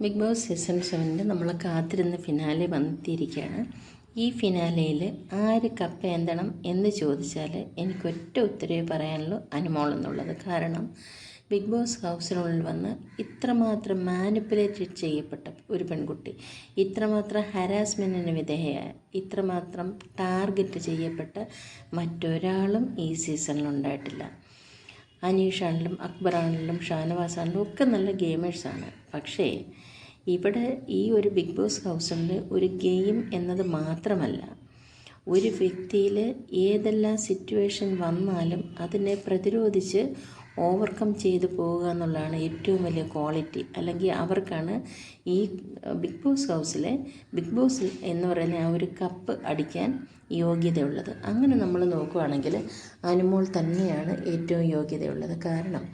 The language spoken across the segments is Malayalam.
ബിഗ് ബോസ് സീസൺ സെവനിൽ നമ്മൾ കാത്തിരുന്ന ഫിനാലെ വന്നെത്തിയിരിക്കുകയാണ് ഈ ഫിനാലയിൽ ആര് കപ്പ് എന്തണം എന്ന് ചോദിച്ചാൽ എനിക്കൊറ്റ ഉത്തരവ് പറയാനുള്ളൂ അനുമോൾ എന്നുള്ളത്. കാരണം ബിഗ് ബോസ് ഹൗസിനുള്ളിൽ വന്ന് ഇത്രമാത്രം മാനിപ്പുലേറ്റഡ് ചെയ്യപ്പെട്ട ഒരു പെൺകുട്ടി ഇത്രമാത്രം ഹരാസ്മെന്റിന് വിധേയയായ ഇത്രമാത്രം ടാർഗറ്റ് ചെയ്യപ്പെട്ട മറ്റൊരാളും ഈ സീസണിൽ ഉണ്ടായിട്ടില്ല അനീഷാണെങ്കിലും അക്ബറാണെങ്കിലും ഷാനവാസാണെങ്കിലും ഒക്കെ നല്ല ഗെയിമേഴ്സാണ്. പക്ഷേ ഇവിടെ ഈ ഒരു ബിഗ് ബോസ് ഹൗസിൽ ഒരു ഗെയിം എന്നത് മാത്രമല്ല ഒരു വ്യക്തിയിൽ ഏതെല്ലാം സിറ്റുവേഷൻ വന്നാലും അതിനെ പ്രതിരോധിച്ച് ഓവർകം ചെയ്തു പോവുക എന്നുള്ളതാണ് ഏറ്റവും വലിയ ക്വാളിറ്റി അല്ലെങ്കിൽ അവർക്കാണ് ഈ ബിഗ് ബോസ് ഹൗസിലെ ബിഗ് ബോസ് എന്ന് പറയുന്ന ആ ഒരു കപ്പ് അടിക്കാൻ യോഗ്യതയുള്ളത്. അങ്ങനെ നമ്മൾ നോക്കുകയാണെങ്കിൽ അനുമോൾ തന്നെയാണ് ഏറ്റവും യോഗ്യതയുള്ളത്. കാരണം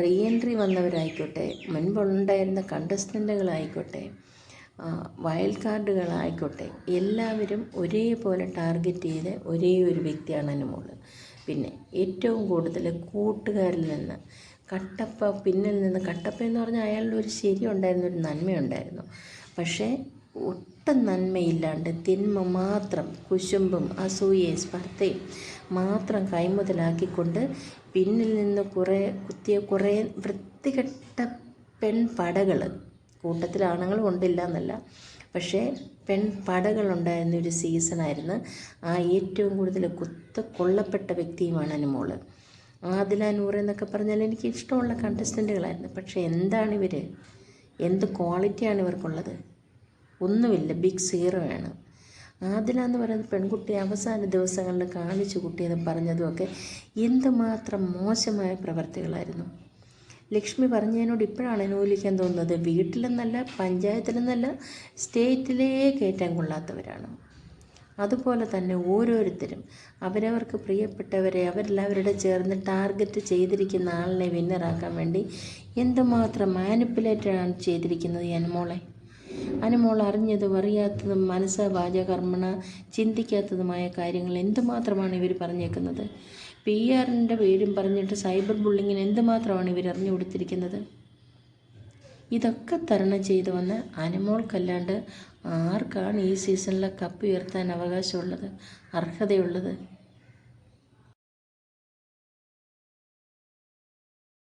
റീ എൻട്രി വന്നവരായിക്കോട്ടെ മുൻപുണ്ടായിരുന്ന കണ്ടസ്റ്റന്റുകളായിക്കോട്ടെ വൈൽഡ് കാർഡുകളായിക്കോട്ടെ എല്ലാവരും ഒരേപോലെ ടാർഗറ്റ് ചെയ്ത ഒരേ ഒരു വ്യക്തിയാണ് അനുമോൾ പിന്നെ ഏറ്റവും കൂടുതൽ കൂട്ടുകാരിൽ നിന്ന് കട്ടപ്പ പിന്നിൽ നിന്ന് കട്ടപ്പ എന്ന് പറഞ്ഞാൽ അയാളുടെ ഒരു ശരി ഉണ്ടായിരുന്നു ഒരു നന്മയുണ്ടായിരുന്നു പക്ഷേ ഒട്ടും നന്മയില്ലാണ്ട് തിന്മ മാത്രം കുശുമ്പും അസൂയയും സ്പർദ്ധയും മാത്രം കൈമുതലാക്കിക്കൊണ്ട് പിന്നിൽ നിന്ന് കുറേ കുത്തിയ കുറേ വൃത്തികെട്ട പെൺപടകൾ കൂട്ടത്തിൽ ആണുങ്ങൾ ഉണ്ടില്ല എന്നല്ല പക്ഷേ പെൺപടകളുണ്ടായിരുന്ന ഒരു സീസണായിരുന്നു. ആ ഏറ്റവും കൂടുതൽ കുത്ത കൊള്ളപ്പെട്ട വ്യക്തിയുമാണ് അനുമോൾ. ആദില നൂറ് എന്നൊക്കെ പറഞ്ഞാൽ എനിക്ക് ഇഷ്ടമുള്ള കണ്ടസ്റ്റന്റുകളായിരുന്നു പക്ഷേ എന്താണ് ഇവർ എന്ത് ക്വാളിറ്റിയാണ് ഇവർക്കുള്ളത്? ഒന്നുമില്ല. ബിഗ് സീറോ ആണ്. ആദില എന്ന് പറയുന്ന പെൺകുട്ടി അവസാന ദിവസങ്ങളിൽ കാണിച്ചു കുട്ടിയെന്ന് പറഞ്ഞതുമൊക്കെ എന്തുമാത്രം മോശമായ പ്രവർത്തികളായിരുന്നു. ലക്ഷ്മി പറഞ്ഞതിനോട് ഇപ്പോഴാണ് അനുകൂലിക്കാൻ തോന്നുന്നത്. വീട്ടിലെന്നല്ല പഞ്ചായത്തിലെന്നല്ല സ്റ്റേറ്റിലേ കയറ്റാൻ കൊള്ളാത്തവരാണ്. അതുപോലെ തന്നെ ഓരോരുത്തരും അവരവർക്ക് പ്രിയപ്പെട്ടവരെ അവരെല്ലാവരുടെ ചേർന്ന് ടാർഗറ്റ് ചെയ്തിരിക്കുന്ന ആളിനെ വിന്നറാക്കാൻ വേണ്ടി എന്തുമാത്രം മാനിപ്പുലേറ്റഡാണ് ചെയ്തിരിക്കുന്നത് ഈ അനുമോളെ? അനുമോൾ അറിഞ്ഞതും അറിയാത്തതും മനസ്സ് വാചകർമ്മണ ചിന്തിക്കാത്തതുമായ കാര്യങ്ങൾ എന്തുമാത്രമാണ് ഇവർ പറഞ്ഞേക്കുന്നത്? പി ആറിന്റെ പേരും പറഞ്ഞിട്ട് സൈബർ ബുള്ളിങ്ങിന് എന്തുമാത്രമാണ് ഇവർ അറിഞ്ഞു കൊടുത്തിരിക്കുന്നത്? ഇതൊക്കെ തരണം ചെയ്തു വന്ന അനുമോൾക്കല്ലാണ്ട് ആർക്കാണ് ഈ സീസണിലെ കപ്പ് ഉയർത്താൻ അവകാശമുള്ളത് അർഹതയുള്ളത്?